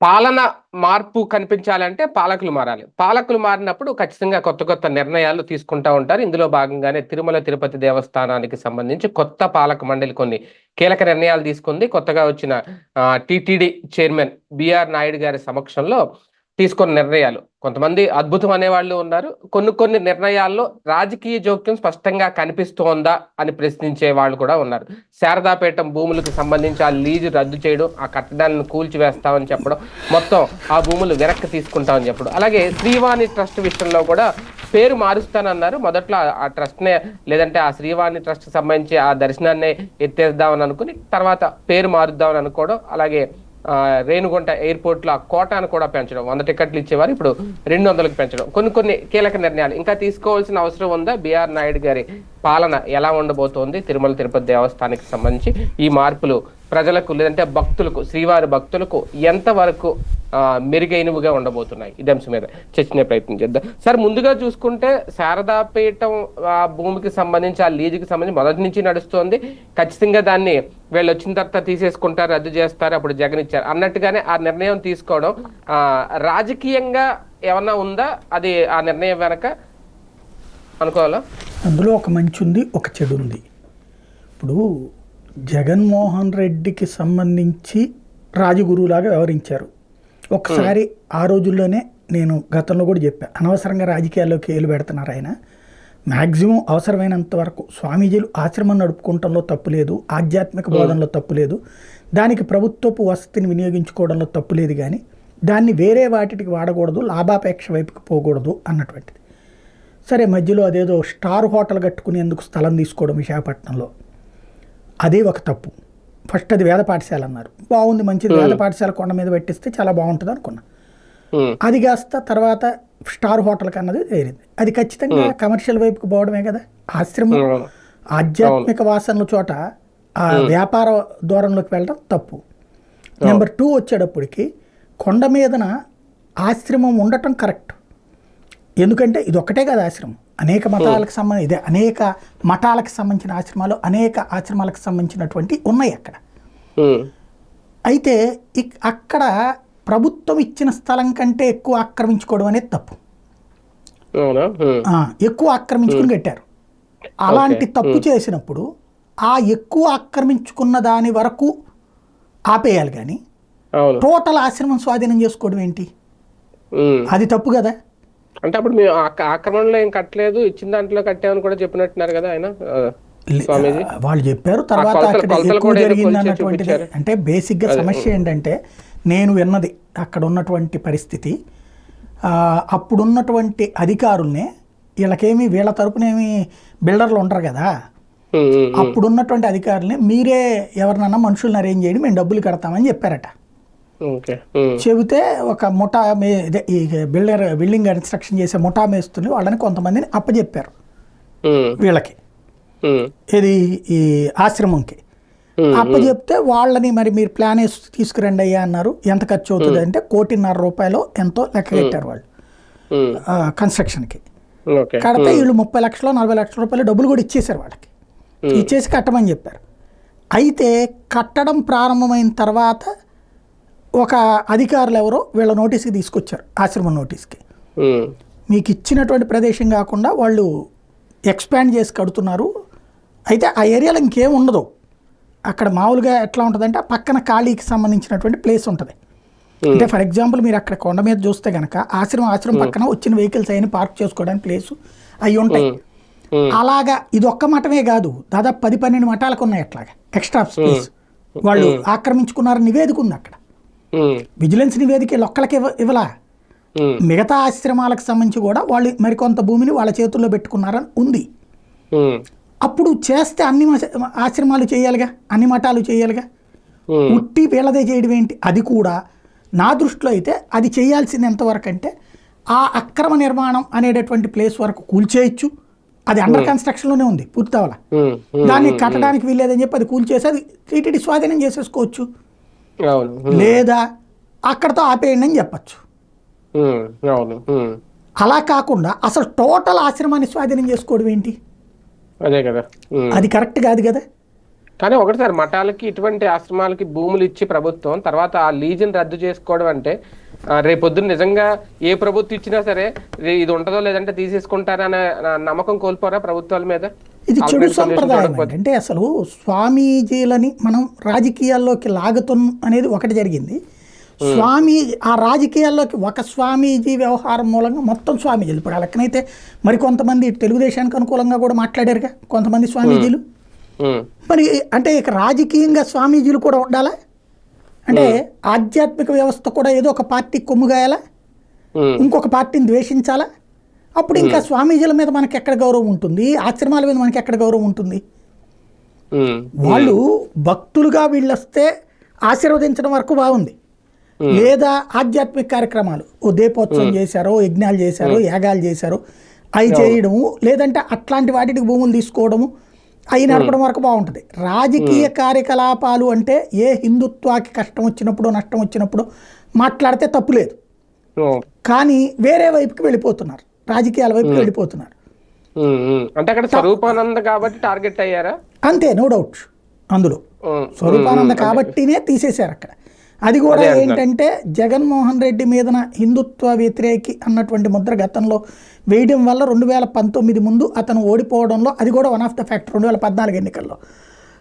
పాలన మార్పు కనిపించాలంటే పాలకులు మారాలి. పాలకులు మారినప్పుడు ఖచ్చితంగా కొత్త కొత్త నిర్ణయాలు తీసుకుంటా ఉంటారు. ఇందులో భాగంగానే తిరుమల తిరుపతి దేవస్థానానికి సంబంధించి కొత్త పాలక మండలి కొన్ని కీలక నిర్ణయాలు తీసుకుంది. కొత్తగా వచ్చిన టిటిడి చైర్మన్ బిఆర్ నాయుడు గారి సమక్షంలో తీసుకున్న నిర్ణయాలు. కొంతమంది అద్భుతం అనేవాళ్ళు ఉన్నారు. కొన్ని కొన్ని నిర్ణయాల్లో రాజకీయ జోక్యం స్పష్టంగా కనిపిస్తోందా అని ప్రశ్నించే వాళ్ళు కూడా ఉన్నారు. శారదాపేట భూములకు సంబంధించి ఆ లీజు రద్దు చేయడం ఆ కట్టడాలను కూల్చివేస్తామని చెప్పడం మొత్తం ఆ భూములు వెనక్కి తీసుకుంటామని చెప్పడం. అలాగే శ్రీవాణి ట్రస్ట్ విషయంలో కూడా పేరు మారుస్తానన్నారు. మొదట్లో ఆ- ట్రస్ట్నే లేదంటే ఆ శ్రీవాణి ట్రస్ట్ సంబంధించి ఆ దర్శనాన్ని ఎత్తేద్దామని అనుకుని తర్వాత పేరు మారుద్దామని అనుకోవడం అలాగే రేణుగుంట ఎయిర్పోర్ట్లో ఆ కోటాను కూడా పెంచడం వంద టికెట్లు ఇచ్చేవారు. ఇప్పుడు రెండు వందలకు పెంచడం. కొన్ని కొన్ని కీలక నిర్ణయాలు. ఇంకా తీసుకోవాల్సిన అవసరం ఉందా? బిఆర్ నాయుడు గారి పాలన ఎలా ఉండబోతోంది? తిరుమల తిరుపతి దేవస్థానానికి సంబంధించి ఈ మార్పులు ప్రజలకు లేదంటే భక్తులకు శ్రీవారి భక్తులకు ఎంతవరకు మెరుగైనవిగా ఉండబోతున్నాయి? ఇదే అంశం మీద చర్చించే ప్రయత్నం చేద్దాం. సార్ ముందుగా చూసుకుంటే శారదాపీఠం ఆ, భూమికి సంబంధించి ఆ లీజుకి సంబంధించి మొదటి నుంచి నడుస్తోంది. ఖచ్చితంగా దాన్ని వీళ్ళు వచ్చిన తర్వాత తీసేసుకుంటారు రద్దు చేస్తారు అప్పుడు జగన్ ఇచ్చారు. అన్నట్టుగానే ఆ నిర్ణయం తీసుకోవడం రాజకీయంగా ఏమన్నా ఉందా? అది ఆ నిర్ణయం వెనక అనుకోవాలా? అందులో ఒక మంచి ఉంది ఒక చెడు ఉంది. ఇప్పుడు జగన్మోహన్ రెడ్డికి సంబంధించి రాజగురువులాగా వ్యవహరించారు. ఒకసారి ఆ రోజుల్లోనే నేను గతంలో కూడా చెప్పాను అనవసరంగా రాజకీయాల్లోకి ఏలు పెడుతున్నారు ఆయన. మ్యాక్సిమం అవసరమైనంత వరకు స్వామీజీలు ఆశ్రమం నడుపుకుంటంలో తప్పు లేదు ఆధ్యాత్మిక బోధనలో తప్పు లేదు దానికి ప్రభుత్వపు వసతిని వినియోగించుకోవడంలో తప్పు లేదు కానీ దాన్ని వేరే వాటికి వాడకూడదు లాభాపేక్ష వైపుకి పోకూడదు అన్నటువంటిది. సరే మధ్యలో అదేదో స్టార్ హోటల్ కట్టుకునేందుకు స్థలం తీసుకోవడం విశాఖపట్నంలో. అదే ఒక తప్పు. ఫస్ట్ అది వేద పాఠశాల అన్నారు. బాగుంది మంచిది. వేద పాఠశాల కొండ మీద పెట్టిస్తే చాలా బాగుంటుంది అనుకున్నా. అది కాస్త తర్వాత స్టార్ హోటల్ కన్నది చేరింది అది ఖచ్చితంగా కమర్షియల్ వైపుకి పోవడమే కదా. ఆశ్రమం. ఆధ్యాత్మిక వాసనల చోట ఆ వ్యాపార దూరంలోకి వెళ్ళడం తప్పు. నెంబర్ టూ వచ్చేటప్పటికి కొండ మీదన ఆశ్రమం ఉండటం కరెక్ట్. ఎందుకంటే ఇది ఒక్కటే కదా ఆశ్రమం. అనేక మతాలకు సంబంధించి ఇదే అనేక మఠాలకు సంబంధించిన ఆశ్రమాలు అనేక ఆశ్రమాలకు సంబంధించినటువంటి ఉన్నాయి అక్కడ. అయితే అక్కడ ప్రభుత్వం ఇచ్చిన స్థలం కంటే ఎక్కువ ఆక్రమించుకోవడం అనేది తప్పు. ఎక్కువ ఆక్రమించుకుని కట్టారు. అలాంటి తప్పు చేసినప్పుడు ఆ ఎక్కువ ఆక్రమించుకున్న దాని వరకు ఆపేయాలి కానీ టోటల్ ఆశ్రమం స్వాధీనం చేసుకోవడం ఏంటి. అది తప్పు కదా? అంటే అప్పుడు మేము ఆక- ఆక్రమణలో ఏం కట్టలేదు ఇచ్చిన దాంట్లో కట్టామని కూడా చెప్పినట్టున్నారు కదా ఆయన వాళ్ళు చెప్పారు తర్వాత. అంటే బేసిక్గా సమస్య ఏంటంటే నేను విన్నది అక్కడ ఉన్నటువంటి పరిస్థితి. అప్పుడున్నటువంటి అధికారుల్ని వీళ్ళకేమి వీళ్ళ తరపునేమి బిల్డర్లు ఉండరు కదా. అప్పుడున్నటువంటి అధికారుల్ని మీరే ఎవరినన్నా మనుషుల్ని అరేంజ్ చేయండి మేము డబ్బులు కడతామని చెప్పారట. చెబితే ఒక ముఠా మే ఈ బిల్డర్ బిల్డింగ్ కన్స్ట్రక్షన్ చేసే ముఠా మేస్తుని వాళ్ళని కొంతమందిని అప్పచెప్పారు వీళ్ళకి. ఇది ఈ ఆశ్రమంకి. అప్పచెప్తే వాళ్ళని మరి మీరు ప్లాన్ వేసి తీసుకురండి అయ్యా అన్నారు. ఎంత ఖర్చు అవుతుంది అంటే కోటిన్నర రూపాయలు ఎంతో లెక్క కట్టారు వాళ్ళు. కన్స్ట్రక్షన్కి. కడితే వీళ్ళు ముప్పై లక్షలు నలభై లక్షల రూపాయలు డబ్బులు కూడా ఇచ్చేశారు వాళ్ళకి. ఇచ్చేసి కట్టమని చెప్పారు. అయితే కట్టడం ప్రారంభమైన తర్వాత ఒక అధికారులు ఎవరో వీళ్ళ నోటీస్కి తీసుకొచ్చారు ఆశ్రమం నోటీస్కి. మీకు ఇచ్చినటువంటి ప్రదేశం కాకుండా వాళ్ళు ఎక్స్పాండ్ చేసి కడుతున్నారు. అయితే ఆ ఏరియాలో ఇంకేం ఉండదు. అక్కడ మామూలుగా ఎట్లా ఉంటుందంటే ఆ పక్కన ఖాళీకి సంబంధించినటువంటి ప్లేస్ ఉంటుంది. అంటే ఫర్ ఎగ్జాంపుల్ మీరు అక్కడ కొండ మీద చూస్తే కనుక ఆశ్రమం ఆశ్రమం పక్కన వచ్చిన వెహికల్స్ అయినా పార్క్ చేసుకోవడానికి ప్లేస్ అవి ఉంటాయి. అలాగా ఇది ఒక్క మఠమే కాదు దాదాపు పది పన్నెండు మఠాలకు ఉన్నాయి అట్లాగా. Extra space. వాళ్ళు ఆక్రమించుకున్నారని నివేదిక ఉంది అక్కడ. విజిలెన్స్ నివేదిక ఒక్కళ్ళకి ఇవ్వ ఇవ్వలా? మిగతా ఆశ్రమాలకు సంబంధించి కూడా వాళ్ళు మరికొంత భూమిని వాళ్ళ చేతుల్లో పెట్టుకున్నారని ఉంది. అప్పుడు చేస్తే అన్ని ఆశ్రమాలు చేయాలిగా? అన్ని మఠాలు చేయాలిగా? ఉట్టి వీళ్ళదే చేయడం ఏంటి? అది కూడా నా దృష్టిలో అయితే అది చేయాల్సింది ఎంతవరకు అంటే ఆ అక్రమ నిర్మాణం అనేటటువంటి ప్లేస్ వరకు కూల్చేయచ్చు. అది అండర్ కన్స్ట్రక్షన్లోనే ఉంది పూర్తి అవ్వాల దాన్ని కట్టడానికి వీల్లేదని చెప్పి అది కూల్చేసి అది టీటీడీ స్వాధీనం చేసేసుకోవచ్చు. లేదా అక్కడతో ఆపేయండి అని చెప్పచ్చు. అలా కాకుండా అసలు టోటల్ ఆశ్రమాన్ని స్వాధీనం చేసుకోవడం ఏంటి? అదే కదా. అది కరెక్ట్ కాదు కదా? కానీ ఒకటి సార్ మఠాలకి ఇటువంటి ఆశ్రమాలకి భూములు ఇచ్చి ప్రభుత్వం తర్వాత ఆ లీజన్ రద్దు చేసుకోవడం అంటే రేపొద్దున నిజంగా ఏ ప్రభుత్వం ఇచ్చినా సరే ఇది ఉంటుందో లేదంటే తీసేసుకుంటారనే నా- నమ్మకం కోల్పోరా ప్రభుత్వాల మీద? ఇది చెడు సంప్రదాయం. అంటే అసలు స్వామీజీలని మనం రాజకీయాల్లోకి లాగుతున్న అనేది ఒకటి జరిగింది. స్వామి ఆ రాజకీయాల్లోకి ఒక స్వామీజీ వ్యవహారం మూలంగా మొత్తం స్వామీజీలు. ఇప్పుడు ఆ లెక్కనైతే మరి కొంతమంది తెలుగుదేశానికి అనుకూలంగా కూడా మాట్లాడారుగా కొంతమంది స్వామీజీలు. మరి అంటే ఇక రాజకీయంగా స్వామీజీలు కూడా ఉండాలా? అంటే ఆధ్యాత్మిక వ్యవస్థ కూడా ఏదో ఒక పార్టీ కొమ్ముగాయాలా? ఇంకొక పార్టీని ద్వేషించాలా? అప్పుడు ఇంకా స్వామీజీల మీద మనకి ఎక్కడ గౌరవం ఉంటుంది? ఆశ్రమాల మీద మనకి ఎక్కడ గౌరవం ఉంటుంది? వాళ్ళు భక్తులుగా వీళ్ళు వస్తే ఆశీర్వదించడం వరకు బాగుంది. లేదా ఆధ్యాత్మిక కార్యక్రమాలు. ఓ దీపోత్సవం చేశారో యజ్ఞాలు చేశారో యాగాలు చేశారో అవి చేయడము లేదంటే అట్లాంటి వాటికి భూములు తీసుకోవడము అవి నడపడం వరకు బాగుంటుంది. రాజకీయ కార్యకలాపాలు అంటే ఏ హిందుత్వాకి కష్టం వచ్చినప్పుడు నష్టం వచ్చినప్పుడు మాట్లాడితే తప్పు లేదు. ఉమ్, కానీ వేరే వైపుకి వెళ్ళిపోతున్నారు. రాజకీయాల ఉమ్, ఉమ్. అంటే అక్కడ స్వరూపానంద కాబట్టి టార్గెట్ అయ్యారా? అంతే నో డౌట్ అందులో. స్వరూపానంద కాబట్టినే తీసేశారు అక్కడ. అది కూడా ఏంటంటే జగన్మోహన్ రెడ్డి మీదన హిందుత్వ వ్యతిరేకి అన్నటువంటి ముద్ర గతంలో వేయడం వల్ల రెండు వేల పంతొమ్మిది ముందు అతను ఓడిపోవడంలో అది కూడా వన్ ఆఫ్ ద ఫ్యాక్టర్ రెండు వేల పద్నాలుగు ఎన్నికల్లో.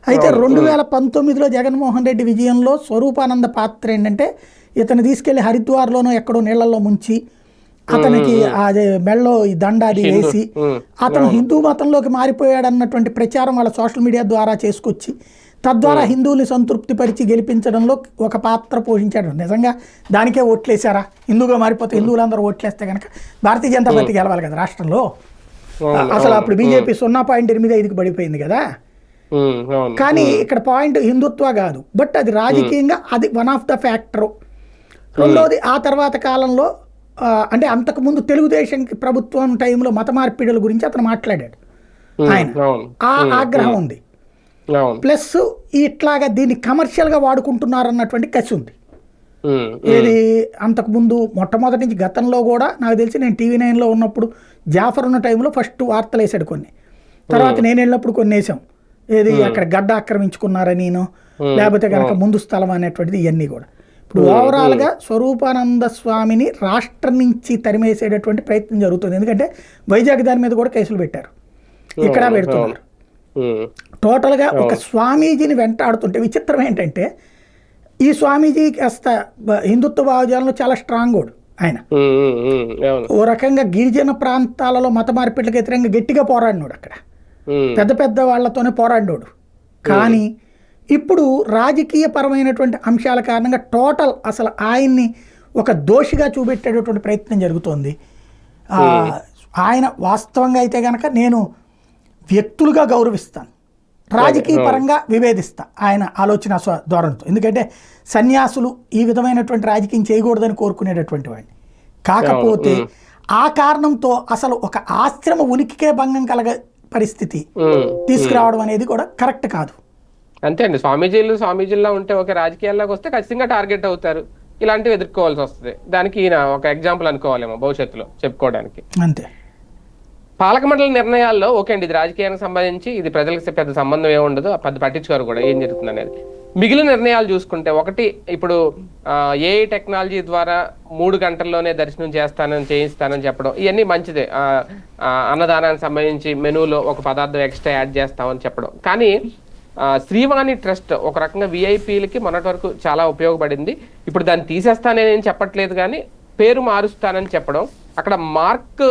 అయితే రెండు వేల పంతొమ్మిదిలో జగన్మోహన్ రెడ్డి విజయంలో స్వరూపానంద పాత్ర ఏంటంటే ఇతను తీసుకెళ్ళి హరిద్వార్లోనో ఎక్కడో నీళ్ళలో ముంచి అతనికి అది మెళ్ళో ఈ దండాది వేసి ఉమ్, అతను హిందూ మతంలోకి మారిపోయాడు అన్నటువంటి ప్రచారం వాళ్ళ సోషల్ మీడియా ద్వారా చేసుకొచ్చి తద్వారా హిందువుల్ని సంతృప్తిపరిచి గెలిపించడంలో ఒక పాత్ర పోషించాడు. నిజంగా దానికే ఓట్లేశారా? హిందూగా మారిపోతే హిందువులందరూ ఓట్లేస్తే కనుక భారతీయ జనతా పార్టీ గెలవాలి కదా రాష్ట్రంలో? అసలు అప్పుడు బీజేపీ సున్నా పాయింట్ ఎనిమిది ఐదుకి పడిపోయింది కదా? కానీ ఇక్కడ పాయింట్ హిందుత్వ కాదు బట్ అది రాజకీయంగా అది వన్ ఆఫ్ ద ఫ్యాక్టర్. రెండోది ఆ తర్వాత కాలంలో అంటే అంతకుముందు తెలుగుదేశం ప్రభుత్వం టైంలో మత మార్పిడుల గురించి అతను మాట్లాడాడు. ఆయన. ఆ ఆగ్రహం ఉంది. ప్లస్ ఇట్లాగా దీన్ని కమర్షియల్గా వాడుకుంటున్నారు అన్నటువంటి కసి ఉంది. ఏది అంతకుముందు మొట్టమొదటి నుంచి గతంలో కూడా నాకు తెలిసి నేను టీవీ నైన్లో ఉన్నప్పుడు జాఫర్ ఉన్న టైంలో ఫస్ట్ వార్తలు వేసాడు కొన్ని. తర్వాత నేను వెళ్ళినప్పుడు కొన్ని వేసాం ఏది అక్కడ గడ్డ ఆక్రమించుకున్నారని లేకపోతే కనుక ముందు స్థలం అనేటువంటిది ఇవన్నీ కూడా. ఇప్పుడు ఓవరాల్గా స్వరూపానంద స్వామిని రాష్ట్రం నుంచి తరిమేసేటటువంటి ప్రయత్నం జరుగుతుంది. ఎందుకంటే వైజాగ్ దాని మీద కూడా కేసులు పెట్టారు. ఇక్కడ పెడుతున్నారు. టోటల్గా ఒక స్వామీజీని వెంటాడుతుంటే విచిత్రం ఏంటంటే ఈ స్వామీజీ కాస్త హిందుత్వ భావజాలంలో చాలా స్ట్రాంగ్ ఓడు ఆయన. ఓ రకంగా గిరిజన ప్రాంతాలలో మత మార్పిట్లకు వ్యతిరేకంగా గట్టిగా పోరాడినోడు అక్కడ. పెద్ద పెద్ద వాళ్ళతోనే పోరాడినోడు. కానీ ఇప్పుడు రాజకీయ పరమైనటువంటి అంశాల కారణంగా టోటల్ అసలు ఆయన్ని ఒక దోషిగా చూపెట్టేటటువంటి ప్రయత్నం జరుగుతోంది. ఆయన వాస్తవంగా అయితే కనుక నేను వ్యక్తులుగా గౌరవిస్తాను. రాజకీయ పరంగా విభేదిస్తా ఆయన ఆలోచన ధోరణితో. ఎందుకంటే సన్యాసులు ఈ విధమైనటువంటి రాజకీయం చేయకూడదని కోరుకునేటటువంటి వాడిని. కాకపోతే ఆ కారణంతో అసలు ఒక ఆశ్రమ ఉనికికే భంగం కలగ పరిస్థితి. తీసుకురావడం అనేది కూడా కరెక్ట్ కాదు. అంతే అండి. స్వామీజీలు స్వామీజీల్లో ఉంటే ఒక రాజకీయాల్లోకి వస్తే ఖచ్చితంగా టార్గెట్ అవుతారు. ఇలాంటివి ఎదుర్కోవాల్సి వస్తుంది. దానికి ఈయన ఒక ఎగ్జాంపుల్ అనుకోవాలేమో భవిష్యత్తులో చెప్పుకోవడానికి. అంతే. పాలక మండలి నిర్ణయాల్లో ఓకే అండి ఇది రాజకీయానికి సంబంధించి ఇది ప్రజలకు పెద్ద సంబంధం ఏమి ఉండదు. పెద్ద పట్టించుకోరు కూడా ఏం జరుగుతుంది అనేది. మిగిలిన నిర్ణయాలు చూసుకుంటే ఒకటి ఇప్పుడు ఏ టెక్నాలజీ ద్వారా మూడు గంటల్లోనే దర్శనం చేస్తానని చేయిస్తానని చెప్పడం ఇవన్నీ మంచిదే. అన్నదానానికి సంబంధించి మెనూలో ఒక పదార్థం ఎక్స్ట్రా యాడ్ చేస్తామని చెప్పడం. కానీ శ్రీవాణి ట్రస్ట్ ఒక రకంగా విఐపీలకి మొన్నటి వరకు చాలా ఉపయోగపడింది. ఇప్పుడు దాన్ని తీసేస్తానేం చెప్పట్లేదు కానీ పేరు మారుస్తానని చెప్పడం. అక్కడ మార్క్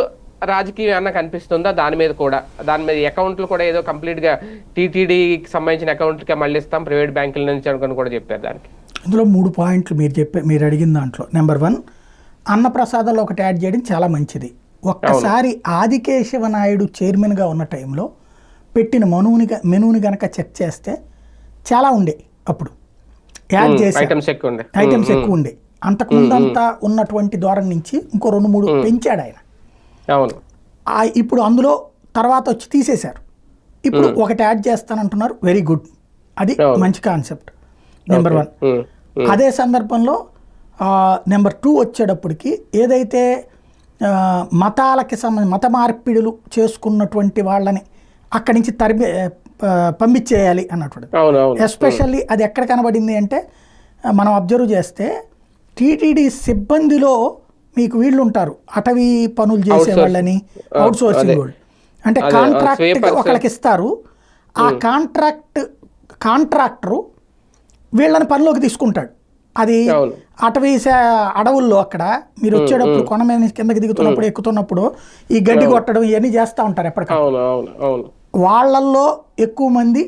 రాజకీయం ఏమన్నా కనిపిస్తుందా? దాని మీద కూడా. దాని మీద అకౌంట్లు కూడా ఏదో కంప్లీట్గా టీటీడీకి సంబంధించిన అకౌంట్లకే మళ్ళీ ఇస్తాం. ప్రైవేట్ బ్యాంకుల నుంచి అనుకుని కూడా చెప్పారు దానికి. ఇందులో మూడు పాయింట్లు మీరు చెప్పే మీరు అడిగిన దాంట్లో. నెంబర్ వన్ అన్నప్రసాదంలో ఒకటి యాడ్ చేయడం చాలా మంచిది. ఒక్కసారి ఆదికేశవ నాయుడు చైర్మన్గా ఉన్న టైంలో పెట్టిన మనువుని గ- మెనూని గనక చెక్ చేస్తే చాలా ఉండే అప్పుడు. యాడ్ చేసి ఐటమ్స్ ఎక్కువ ఉండే. ఉండే. అంతకుముందంతా ఉన్నటువంటి ధోరణి నుంచి ఇంకో రెండు మూడు పెంచాడు ఆయన. ఇప్పుడు అందులో తర్వాత వచ్చి తీసేశారు. ఇప్పుడు ఒకటి యాడ్ చేస్తానంటున్నారు. Very good. అది. మంచి కాన్సెప్ట్. Number one. అదే సందర్భంలో నెంబర్ టూ వచ్చేటప్పటికి ఏదైతే మతాలకి సంబంధించి మత మార్పిడులు చేసుకున్నటువంటి వాళ్ళని అక్కడి నుంచి తరిమి పంపించేయాలి అవును ఎస్పెషల్లీ అది ఎక్కడ కనబడింది అంటే మనం అబ్జర్వ్ చేస్తే టీటీడీ సిబ్బందిలో మీకు వీళ్ళు ఉంటారు అటవీ పనులు చేసే వాళ్ళని అవుట్ సోర్సింగ్ వాళ్ళు. అంటే కాంట్రాక్ట్. ఒకళ్ళకి ఇస్తారు ఆ కాంట్రాక్ట్ కాంట్రాక్టరు వీళ్ళని పనిలోకి తీసుకుంటాడు. అది. అటవీ అడవుల్లో అక్కడ మీరు వచ్చేటప్పుడు కొండ మీద కిందకి దిగుతున్నప్పుడు ఎక్కుతున్నప్పుడు ఈ గడ్డి కొట్టడం ఇవన్నీ చేస్తూ ఉంటారు ఎప్పటికప్పుడు. వాళ్ళల్లో ఎక్కువ మంది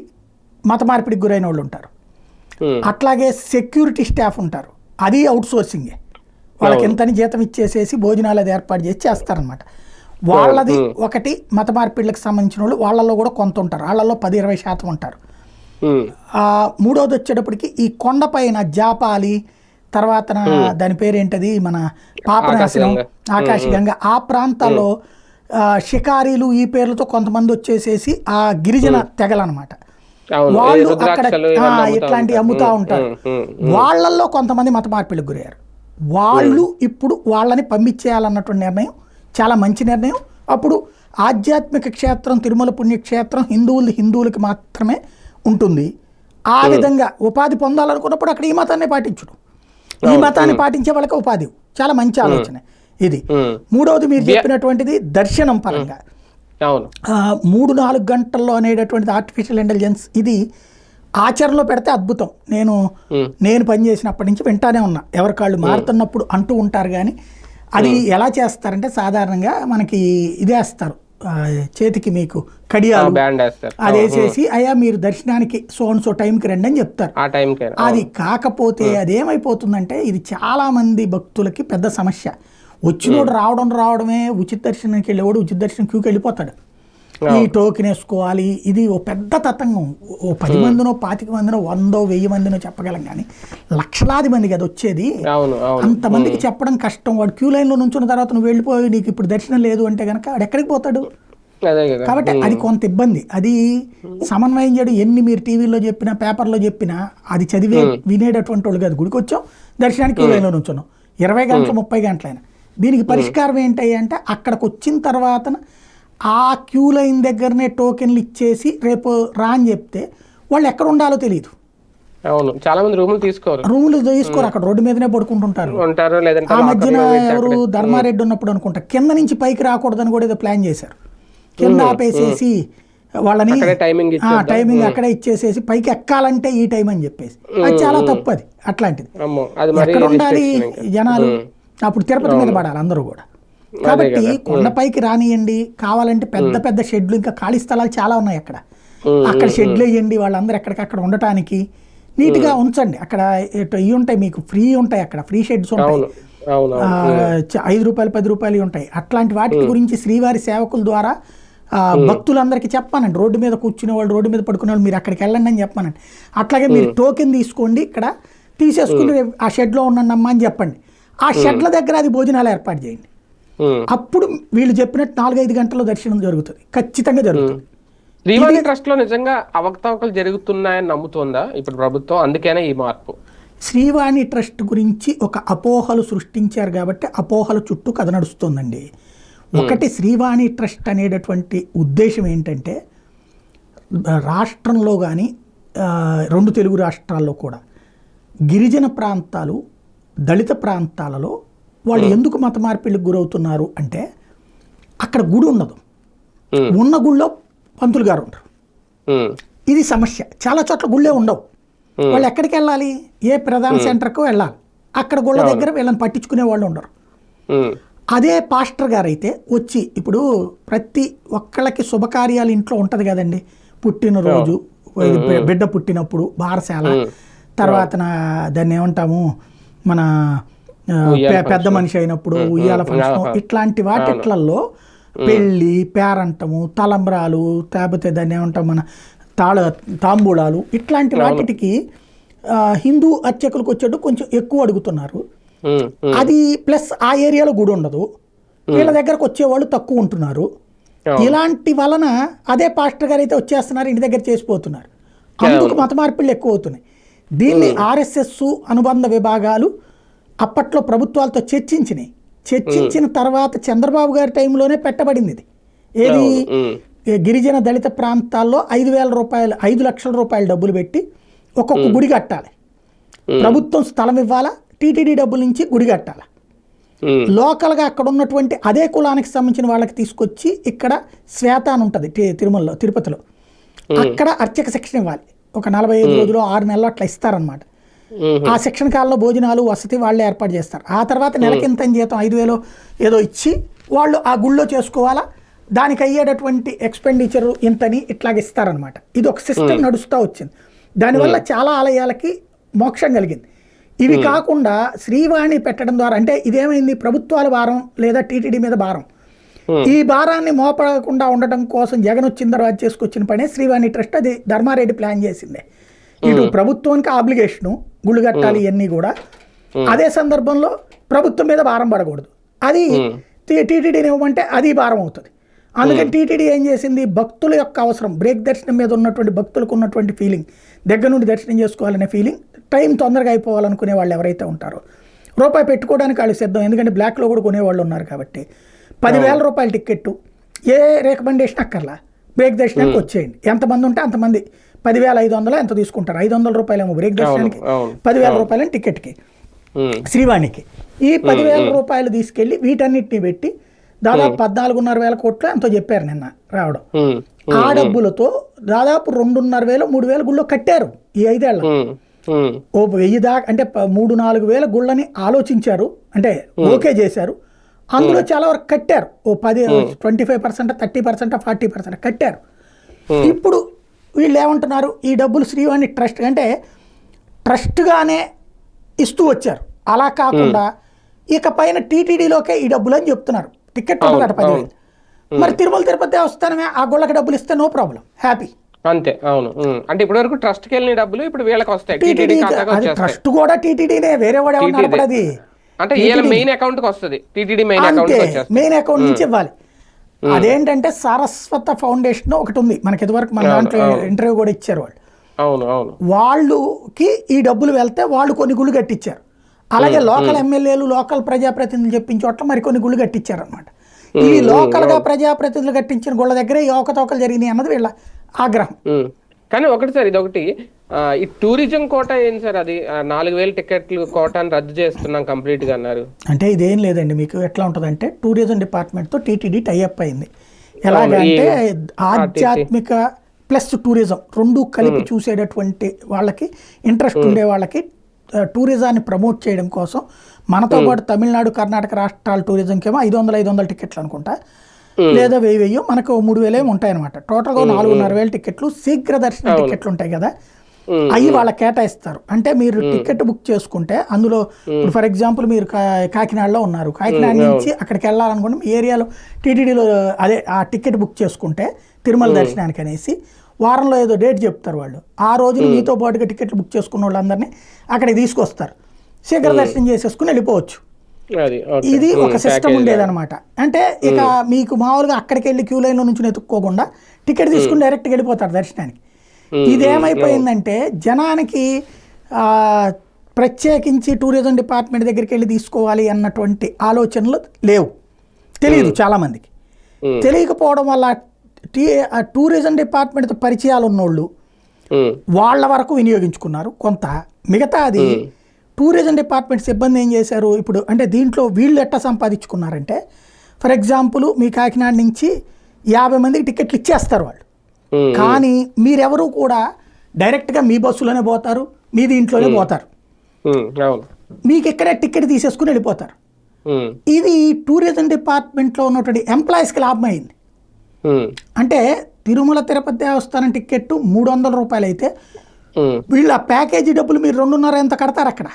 మత మార్పిడికి గురైన వాళ్ళు ఉంటారు అట్లాగే సెక్యూరిటీ స్టాఫ్ ఉంటారు. అది అవుట్ సోర్సింగే వాళ్ళకి ఎంతని జీతం ఇచ్చేసేసి భోజనాలు అది ఏర్పాటు చేసి చేస్తారనమాట వాళ్ళది ఒకటి మత మార్పిడిలకు సంబంధించిన వాళ్ళు వాళ్ళల్లో కూడా కొంత ఉంటారు. వాళ్ళల్లో పది ఇరవై శాతం ఉంటారు. మూడోది వచ్చేటప్పటికి ఈ కొండపైన జాపాలి తర్వాత దాని పేరేంటది? మన పాపనాశనం ఆకాశగంగ. ఆ ప్రాంతాల్లో షికారీలు ఈ పేర్లతో కొంతమంది వచ్చేసేసి ఆ గిరిజన ఈ వాళ్ళు అక్కడ ఇట్లాంటివి ఉంటారు. అమ్ముతా ఉంటారు. వాళ్ళల్లో కొంతమంది మత మార్పిడికి గురయ్యారు. వాళ్ళు ఇప్పుడు వాళ్ళని పంపించేయాలన్నటువంటి నిర్ణయం చాలా మంచి నిర్ణయం. అప్పుడు ఆధ్యాత్మిక క్షేత్రం తిరుమల పుణ్యక్షేత్రం హిందువులు హిందువులకి మాత్రమే ఉంటుంది. ఆ విధంగా ఉపాధి పొందాలనుకున్నప్పుడు అక్కడ ఈ మతాన్ని పాటించడం. ఈ మతాన్ని పాటించే వాళ్ళకి ఉపాధి. చాలా మంచి ఆలోచన. ఇది. మూడవది మీరు చెప్పినటువంటిది దర్శనం పరంగా. మూడు నాలుగు గంటల్లో అనేటటువంటిది ఆర్టిఫిషియల్ ఇంటెలిజెన్స్ ఇది ఆచరణలో పెడితే అద్భుతం. నేను. నేను పనిచేసినప్పటి నుంచి వింటానే ఉన్నా. ఎవరి కాళ్ళు మారుతున్నప్పుడు అంటూ ఉంటారు కానీ అది ఎలా చేస్తారంటే సాధారణంగా మనకి ఇదేస్తారు చేతికి మీకు కడియాలు బ్యాండ్ వేస్తారు. అది వేసేసి అయ్యా మీరు దర్శనానికి సో అండ్ సో టైంకి రండి అని చెప్తారు. అది కాకపోతే అదేమైపోతుందంటే ఇది చాలా మంది భక్తులకి పెద్ద సమస్య. వచ్చినోడు రావడం రావడమే ఉచిత దర్శనానికి వెళ్ళేవాడు ఉచిత దర్శనం క్యూకి వెళ్ళిపోతాడు. ఈ టోకెన్ వేసుకోవాలి ఇది ఓ పెద్ద తతంగం. ఓ పది మందినో పాతిక మందినో వందో వెయ్యి మందినో చెప్పగలం కానీ లక్షలాది మంది కదా వచ్చేది. అంతమందికి చెప్పడం కష్టం. వాడు క్యూ లైన్లో నుంచున్న తర్వాత నువ్వు వెళ్ళిపోయి నీకు ఇప్పుడు దర్శనం లేదు అంటే కనుక వాడు ఎక్కడికి పోతాడు? అదే కాబట్టి అది కొంత ఇబ్బంది. అది సమన్వయం చేయడం ఎన్ని మీరు టీవీలో చెప్పినా పేపర్లో చెప్పినా అది చదివే వినేటటువంటి వాళ్ళు కాదు. గుడికి వచ్చాం దర్శనానికి క్యూ లైన్లో నుంచున్నాం. ఇరవై గంటలు ముప్పై గంటలైనా. దీనికి పరిష్కారం ఏంటి అంటే అక్కడికి వచ్చిన తర్వాత ఆ క్యూ లైన్ దగ్గరనే టోకెన్లు ఇచ్చేసి రేపు రా అని చెప్తే వాళ్ళు ఎక్కడ ఉండాలో తెలియదు అవును. చాలా మంది రూములు తీసుకోరు. రూములు తీసుకోరు. అక్కడ రోడ్డు మీదనే పడుకుంటుంటారు. ఉంటారు లేదంటే ఆ మధ్యన ఎవరు ధర్మారెడ్డి ఉన్నప్పుడు అనుకుంటా కింద నుంచి పైకి రాకూడదని కూడా ఏదో ప్లాన్ చేశారు. కింద ఆపేసేసి వాళ్ళని టైమింగ్ ఆ, టైమింగ్ అక్కడే ఇచ్చేసేసి పైకి ఎక్కాలంటే ఈ టైం అని చెప్పేసి. అది చాలా తప్పు అది అట్లాంటిది. ఎక్కడ ఉండాలి. జనాలు? అప్పుడు తిరుపతి మీద పడాలి అందరూ కూడా. కాబట్టి కొండపైకి రానియండి కావాలంటే పెద్ద పెద్ద షెడ్లు ఇంకా ఖాళీ స్థలాలు చాలా ఉన్నాయి అక్కడ. అక్కడ షెడ్లు వేయండి వాళ్ళందరూ ఎక్కడికక్కడ ఉండటానికి. నీట్గా ఉంచండి. అక్కడ ఇవి ఉంటాయి మీకు ఫ్రీ ఉంటాయి అక్కడ ఫ్రీ షెడ్స్ ఉంటాయి. ఐదు రూపాయలు పది రూపాయలు ఉంటాయి. అట్లాంటి వాటి గురించి శ్రీవారి సేవకుల ద్వారా భక్తులందరికీ చెప్పానండి. రోడ్డు మీద కూర్చునే వాళ్ళు రోడ్డు మీద పడుకునే వాళ్ళు మీరు అక్కడికి వెళ్ళండి అని చెప్పానండి. అట్లాగే మీరు టోకెన్ తీసుకోండి ఇక్కడ తీసేసుకుని ఆ షెడ్లో ఉండండి అమ్మా అని చెప్పండి. ఆ షెడ్ల దగ్గర అది భోజనాలు ఏర్పాటు చేయండి. అప్పుడు వీళ్ళు చెప్పినట్టు నాలుగైదు గంటల్లో దర్శనం జరుగుతుంది. ఖచ్చితంగా జరుగుతుంది. శ్రీవాణి ట్రస్ట్లో నిజంగా అవకతవకలు జరుగుతున్నాయని నమ్ముతోందా ఇప్పుడు ప్రభుత్వం? అందుకేనే ఈ మార్పు. శ్రీవాణి ట్రస్ట్ గురించి ఒక అపోహలు సృష్టించారు కాబట్టి అపోహల చుట్టూ కథ నడుస్తుందండి. ఒకటి శ్రీవాణి ట్రస్ట్ అనేటటువంటి ఉద్దేశం ఏంటంటే రాష్ట్రంలో కానీ రెండు తెలుగు రాష్ట్రాల్లో కూడా గిరిజన ప్రాంతాలు దళిత ప్రాంతాలలో వాళ్ళు ఎందుకు మత మార్పిడికి గురవుతున్నారు అంటే అక్కడ గుడి ఉండదు ఉన్న గుళ్ళో పంతులు గారు ఉంటారు. ఇది సమస్య. చాలా చోట్ల గుళ్ళే ఉండవు. వాళ్ళు ఎక్కడికి వెళ్ళాలి? ఏ ప్రధాన సెంటర్కు వెళ్ళాలి. అక్కడ గుళ్ళ దగ్గర వీళ్ళని పట్టించుకునే వాళ్ళు ఉండరు. అదే పాస్టర్ గారు అయితే వచ్చి ఇప్పుడు ప్రతి ఒక్కళ్ళకి శుభకార్యాలు ఇంట్లో ఉంటుంది కదండి. పుట్టినరోజు బిడ్డ పుట్టినప్పుడు బారశాల తర్వాత దాన్ని ఏమంటాము? మన పెద్ద మనిషి అయినప్పుడు ఉయ్యాల ఫంక్షన్. ఇట్లాంటి వాటిట్లలో పెళ్ళి పేరంటము తలంబ్రాలు లేకపోతే దాన్ని ఏమంటాం మన తాళ తాంబూలాలు ఇట్లాంటి వాటికి హిందూ అర్చకులకు వచ్చేట్టు కొంచెం ఎక్కువ అడుగుతున్నారు. అది ప్లస్ ఆ ఏరియాలో గుడి ఉండదు. వీళ్ళ దగ్గరకు వచ్చేవాళ్ళు తక్కువ ఉంటున్నారు. ఇలాంటి వలన అదే పాస్టర్ గారు అయితే వచ్చేస్తున్నారు ఇంటి దగ్గర చేసిపోతున్నారు. అందుకు మత మార్పిళ్ళు ఎక్కువ అవుతున్నాయి. దీన్ని ఆర్ఎస్ఎస్ అనుబంధ విభాగాలు అప్పట్లో ప్రభుత్వాలతో చర్చించినాయి. చర్చించిన తర్వాత చంద్రబాబు గారి టైంలోనే పెట్టబడింది ఇది. ఏది? గిరిజన దళిత ప్రాంతాల్లో ఐదు వేల రూపాయలు ఐదు లక్షల రూపాయల డబ్బులు పెట్టి ఒక్కొక్క గుడి కట్టాలి. ప్రభుత్వం స్థలం ఇవ్వాలా? టీటీడీ డబ్బుల నుంచి గుడి కట్టాలి? లోకల్గా అక్కడ ఉన్నటువంటి అదే కులానికి సంబంధించిన వాళ్ళకి తీసుకొచ్చి ఇక్కడ శ్వేత అని ఉంటుంది తిరుమలలో తిరుపతిలో. అక్కడ అర్చక శిక్షణ ఇవ్వాలి. ఒక నలభై ఐదు రోజులు ఆరు నెలలు అట్లా ఇస్తారనమాట ఆ శిక్షణ కాలంలో భోజనాలు వసతి వాళ్ళే ఏర్పాటు చేస్తారు. ఆ తర్వాత నెలకి ఇంత జీతం? ఐదు వేలు ఏదో ఇచ్చి వాళ్ళు ఆ గుళ్ళో చేసుకోవాలా? దానికి అయ్యేటటువంటి ఎక్స్పెండిచర్ ఇంతని ఇట్లాగ ఇస్తారనమాట ఇది ఒక సిస్టమ్ నడుస్తూ వచ్చింది. దానివల్ల చాలా ఆలయాలకి మోక్షం కలిగింది. ఇవి కాకుండా శ్రీవాణి పెట్టడం ద్వారా అంటే ఇదేమైంది? ప్రభుత్వాల భారం లేదా టీటీడీ మీద భారం? ఈ భారాన్ని మోపడకుండా ఉండటం కోసం జగన్ వచ్చిన తర్వాత చేసుకొచ్చిన పనే శ్రీవాణి ట్రస్ట్. అది ధర్మారెడ్డి ప్లాన్ చేసిందే. ఇటు ప్రభుత్వానికి ఆబ్లిగేషను గుళ్ళు కట్టాలి ఇవన్నీ కూడా అదే సందర్భంలో ప్రభుత్వం మీద భారం పడకూడదు. అది టీటీడీని ఇవ్వమంటే అది భారం అవుతుంది. అందుకని టీటీడీ ఏం చేసింది? భక్తుల యొక్క అవసరం బ్రేక్ దర్శనం మీద ఉన్నటువంటి భక్తులకు ఉన్నటువంటి ఫీలింగ్ దగ్గర నుండి దర్శనం చేసుకోవాలనే ఫీలింగ్ టైం తొందరగా అయిపోవాలనుకునే వాళ్ళు ఎవరైతే ఉంటారో రూపాయి పెట్టుకోవడానికి వాళ్ళు సిద్ధం. ఎందుకంటే బ్లాక్లో కూడా కొనేవాళ్ళు ఉన్నారు కాబట్టి. పదివేల రూపాయల టిక్కెట్టు. ఏ రికమెండేషన్ అక్కర్లా? బ్రేక్ దర్శనానికి వచ్చేయండి. ఎంతమంది ఉంటే అంతమంది పదివేల ఐదు వందలు ఎంత తీసుకుంటారు? ఐదు వందల రూపాయలేమో బ్రేక్ దర్శనానికి. పదివేల రూపాయలు టికెట్కి శ్రీవాణికి. ఈ పదివేల రూపాయలు తీసుకెళ్ళి వీటన్నిటిని పెట్టి దాదాపు పద్నాలుగున్నర వేల కోట్లు ఎంతో చెప్పారు నిన్న రావడం. ఆ డబ్బులతో దాదాపు రెండున్నర వేలు మూడు వేల గుళ్ళో కట్టారు ఈ ఐదేళ్ళ ఓ వెయ్యి దాకా అంటే మూడు నాలుగు వేల గుళ్ళని ఆలోచించారు. అంటే ఓకే చేశారు. అందులో చాలా వరకు కట్టారు. ఓ పది twenty five percent thirty percent forty percent కట్టారు. ఇప్పుడు వీళ్ళు ఏమంటున్నారు? ఈ డబ్బులు శ్రీవాణి ట్రస్ట్ అంటే ట్రస్ట్గానే ఇస్తూ వచ్చారు. అలా కాకుండా ఇక పైన టీటీడీలోకే ఈ డబ్బులు అని చెప్తున్నారు. టికెట్ ఉండదట పదివేలు. మరి తిరుమల తిరుపతి దేవస్థానమే ఆ గుళ్ళకి డబ్బులు ఇస్తే నో ప్రాబ్లం. హ్యాపీ అంతే అవును. అంటే ఇప్పటి వరకు ట్రస్ట్కి వెళ్ళిన డబ్బులు ఇప్పుడు వీళ్ళకి వస్తాయి. అది ట్రస్ట్ కూడా టీటీడీనే. వేరే వాడు ఎవరు TTD. అంటే మెయిన్ అకౌంట్కి వస్తుంది. TTD main account main account నుంచి ఇవ్వాలి. అదేంటంటే సారస్వత ఫౌండేషన్ ఒకటి ఉంది. మనకి ఇదివరకు మన దాంట్లో ఇంటర్వ్యూ కూడా ఇచ్చారు వాళ్ళు. అవును అవును. వాళ్ళకి ఈ డబ్బులు వెళ్తే వాళ్ళు కొన్ని గుళ్ళు కట్టించారు అలాగే లోకల్ ఎమ్మెల్యేలు లోకల్ ప్రజాప్రతినిధులు చెప్పిన చోట్ల మరి కొన్ని గుళ్ళు కట్టించారు అనమాట ఈ లోకల్గా ప్రజాప్రతినిధులు కట్టించిన గుళ్ళ దగ్గరే ఈ అవకతవకలు జరిగినాయి అన్నది వీళ్ళ ఆగ్రహం. కానీ ఒకటి సార్ ఇది ఒకటి ఆ, ఈ టూరిజం కోట ఏంటి సార్ అది? నాలుగు వేల టికెట్లు కోటాను రద్దు చేస్తున్నాం కంప్లీట్గా అన్నారు. అంటే ఇదేం లేదండి మీకు ఎట్లా ఉంటుందంటే టూరిజం డిపార్ట్మెంట్తో టీటీడీ టైఅప్ అయింది. ఎలాగంటే ఆధ్యాత్మిక ప్లస్ టూరిజం రెండు కలిపి చూసేటటువంటి వాళ్ళకి ఇంట్రెస్ట్ ఉండే వాళ్ళకి టూరిజాన్ని ప్రమోట్ చేయడం కోసం మనతో పాటు తమిళనాడు కర్ణాటక రాష్ట్రాల టూరిజంకి ఏమో ఐదు వందల ఐదు వందల టికెట్లు అనుకుంటా. లేదా వెయ్యి వెయ్యి మనకు మూడు వేలేమో ఉంటాయన్నమాట. టోటల్గా నాలుగున్నర వేల టికెట్లు శీఘ్ర దర్శన టికెట్లు ఉంటాయి కదా. అవి వాళ్ళ కేటాయిస్తారు. అంటే మీరు టికెట్ బుక్ చేసుకుంటే అందులో ఇప్పుడు ఫర్ ఎగ్జాంపుల్ మీరు కా- కాకినాడలో ఉన్నారు. కాకినాడ నుంచి అక్కడికి వెళ్ళాలనుకుంటే మీ ఏరియాలో టీటీడీలో అదే ఆ టికెట్ బుక్ చేసుకుంటే తిరుమల దర్శనానికి అనేసి వారంలో ఏదో డేట్ చెప్తారు వాళ్ళు. ఆ రోజున మీతో పాటుగా టికెట్లు బుక్ చేసుకున్న వాళ్ళందరినీ అక్కడికి తీసుకొస్తారు. శీఘ్ర దర్శనం చేసేసుకుని వెళ్ళిపోవచ్చు. ఇది ఒక సిస్టమ్ ఉండేదన్నమాట. అంటే ఇక మీకు మామూలుగా అక్కడికి వెళ్ళి క్యూ లైన్లో నుంచి ఎత్తుక్కోకుండా టికెట్ తీసుకుని డైరెక్ట్గా వెళ్ళిపోతారు దర్శనానికి. ఇదేమైపోయిందంటే జనానికి ప్రత్యేకించి టూరిజం డిపార్ట్మెంట్ దగ్గరికి వెళ్ళి తీసుకోవాలి అన్నటువంటి ఆలోచనలు లేవు. తెలియదు చాలామందికి. తెలియకపోవడం వల్ల టీ టూరిజం డిపార్ట్మెంట్తో పరిచయాలు ఉన్నోళ్ళు వాళ్ళ వరకు వినియోగించుకున్నారు కొంత. మిగతా అది టూరిజం డిపార్ట్మెంట్ సిబ్బంది ఏం చేశారు? ఇప్పుడు అంటే దీంట్లో వీళ్ళు ఎట్లా సంపాదించుకున్నారంటే ఫర్ ఎగ్జాంపుల్ మీ కాకినాడ నుంచి యాభై మందికి టికెట్లు ఇచ్చేస్తారు వాళ్ళు. కానీ మీరెవరూ కూడా డైరెక్ట్గా మీ బస్సులోనే పోతారు మీ దీంట్లోనే పోతారు. మీకు ఇక్కడే టికెట్ తీసేసుకుని వెళ్ళిపోతారు. ఇది టూరిజం డిపార్ట్మెంట్లో ఉన్నటువంటి ఎంప్లాయీస్కి లాభం అయింది అంటే తిరుమల తిరుపతి దేవస్థానం టికెట్ మూడు వందల రూపాయలు అయితే వీళ్ళు ఆ ప్యాకేజీ డబ్బులు మీరు రెండున్నర ఎంత కడతారు అక్కడ?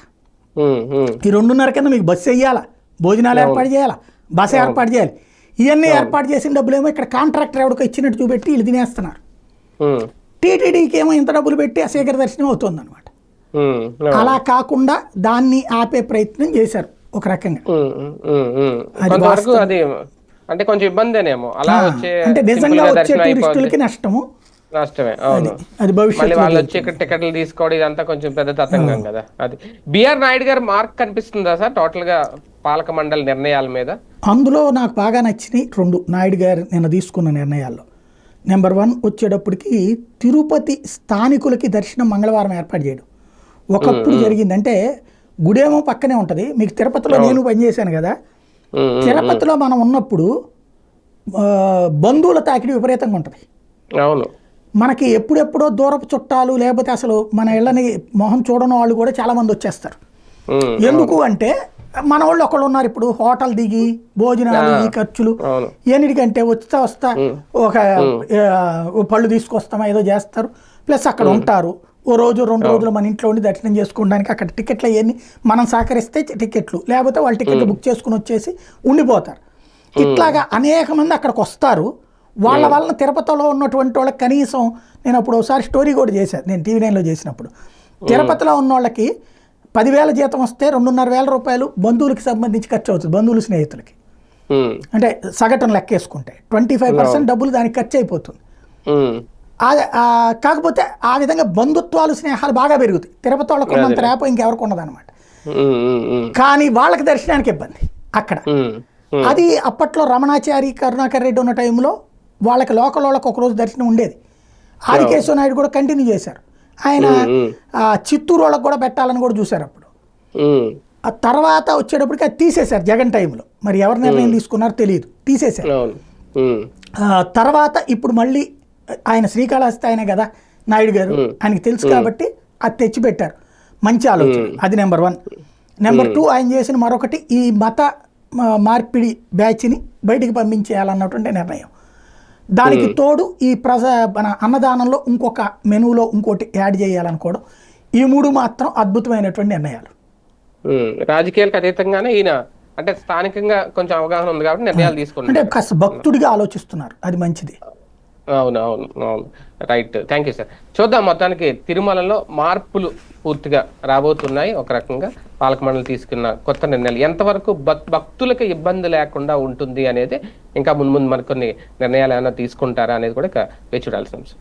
ఈ రెండున్నర కింద మీకు బస్సు వేయాలా? భోజనాలు ఏర్పాటు చేయాలా? బస్సు ఏర్పాటు చేయాలి. ఇవన్నీ ఏర్పాటు చేసిన డబ్బులు ఏమో ఇక్కడ కాంట్రాక్టర్ ఎవరికో ఇచ్చినట్టు చూపెట్టి వీళ్ళు తినేస్తున్నారు. టీటీడీకి ఏమో ఇంత డబ్బులు పెట్టి అశేఖర దర్శనం అవుతుంది అనమాట. అలా కాకుండా దాన్ని ఆపే ప్రయత్నం చేశారు ఒక రకంగా. అంటే కొంచెం ఇబ్బందేనేమో. అలా అంటే నిజంగా వచ్చే టూరిస్టులకి నష్టము. నష్టమే అవును. అది మళ్ళీ భవిష్యత్తు వాళ్ళు వచ్చి ఇక్కడ టికెట్లు తీసుకోవడం ఇదంతా కొంచెం పెద్ద తతంగం కదా అది. బిఆర్ నాయుడు గారు మార్క్ కనిపిస్తుందా సార్? టోటల్గా పాలక మండలి నిర్ణయాల మీద? అందులో నాకు బాగా నచ్చినాయి రెండు నాయుడు గారు నిన్న తీసుకున్న నిర్ణయాల్లో. నెంబర్ వన్ వచ్చేటప్పటికి తిరుపతి స్థానికులకి దర్శనం మంగళవారం ఏర్పాటు చేయడం. ఒకప్పుడు జరిగింది అంటే గుడేమో పక్కనే ఉంటుంది. మీకు తిరుపతిలో నేను పనిచేశాను కదా. తిరుపతిలో మనం ఉన్నప్పుడు బంధువుల తాకిడి విపరీతంగా ఉంటుంది. అవును. మనకి ఎప్పుడెప్పుడో దూరపు చుట్టాలు లేకపోతే అసలు మన ఇళ్ళని మొహం చూడని వాళ్ళు కూడా చాలా మంది వచ్చేస్తారు. ఎందుకు అంటే మన వాళ్ళు ఒకళ్ళు ఉన్నారు ఇప్పుడు హోటల్ దిగి భోజనాలు ఈ ఖర్చులు ఎన్నిటికంటే వస్తా వస్తా ఒక పళ్ళు తీసుకొస్తామా ఏదో చేస్తారు. ప్లస్ అక్కడ ఉంటారు. ఓ రోజు రెండు రోజులు మన ఇంట్లో ఉండి దర్శనం చేసుకోవడానికి అక్కడ టికెట్లు అవన్నీ మనం సహకరిస్తే టికెట్లు లేకపోతే వాళ్ళు టికెట్లు బుక్ చేసుకుని వచ్చేసి ఉండిపోతారు. ఇట్లాగా అనేక మంది అక్కడికి వస్తారు. వాళ్ళ వలన తిరుపతిలో ఉన్నటువంటి వాళ్ళకి కనీసం నేను అప్పుడు ఒకసారి స్టోరీ కూడా చేశాను నేను టీవీ నైన్లో చేసినప్పుడు. తిరుపతిలో ఉన్న వాళ్ళకి పదివేల జీతం వస్తే రెండున్నర వేల రూపాయలు బంధువులకి సంబంధించి ఖర్చు అవుతుంది బంధువులు స్నేహితులకి. అంటే సగటును లెక్కేసుకుంటే ట్వంటీ ఫైవ్ పర్సెంట్ డబ్బులు దానికి ఖర్చు అయిపోతుంది. కాకపోతే ఆ విధంగా బంధుత్వాలు స్నేహాలు బాగా పెరుగుతాయి. తిరుపతి వాళ్ళకు ఉన్నంత రేపు ఇంకెవరికి ఉండదన్నమాట. కానీ వాళ్ళకి దర్శనానికి ఇబ్బంది అక్కడ. అది అప్పట్లో రమణాచారి కరుణాకర్ రెడ్డి ఉన్న టైంలో వాళ్ళకి లోకల్ వాళ్ళకి ఒక రోజు దర్శనం ఉండేది. ఆదికేశ్వర నాయుడు కూడా కంటిన్యూ చేశారు. ఆయన చిత్తూరు వాళ్ళకి కూడా పెట్టాలని కూడా చూశారు అప్పుడు. ఆ తర్వాత వచ్చేటప్పటికి అది తీసేశారు జగన్ టైంలో. మరి ఎవరు నిర్ణయం తీసుకున్నారో తెలియదు. తీసేశారు. తర్వాత ఇప్పుడు మళ్ళీ ఆయన శ్రీకాళహస్తి ఆయనే కదా నాయుడు గారు. ఆయనకి తెలుసు కాబట్టి అది తెచ్చిపెట్టారు. మంచి ఆలోచన. అది నెంబర్ వన్ నెంబర్ టూ ఆయన చేసిన మరొకటి ఈ మత మార్పిడి బ్యాచ్ని బయటికి పంపించేయాలన్నటువంటి నిర్ణయం. దానికి తోడు ఈ ప్రజ మన అన్నదానంలో ఇంకొక మెనూలో ఇంకోటి యాడ్ చేయాలనుకోవడం. ఈ మూడు మాత్రం అద్భుతమైనటువంటి నిర్ణయాలు. రాజకీయాలకు అతీతంగానే ఈయన అంటే స్థానికంగా కొంచెం అవగాహన ఉంది కాబట్టి నిర్ణయాలు తీసుకున్నారు అంటే కాస్త భక్తుడిగా ఆలోచిస్తున్నారు. అది మంచిది. అవును అవును అవును. రైట్ థ్యాంక్ యూ సార్ చూద్దాం మొత్తానికి తిరుమలలో మార్పులు పూర్తిగా రాబోతున్నాయి. ఒక రకంగా పాలక మండలి తీసుకున్న కొత్త నిర్ణయాలు. ఎంతవరకు భక్తులకు ఇబ్బంది లేకుండా ఉంటుంది అనేది ఇంకా ముందు ముందు మరికొన్ని నిర్ణయాలు ఏమైనా తీసుకుంటారా అనేది కూడా ఇక వేచి చూడాల్సిన అంశం.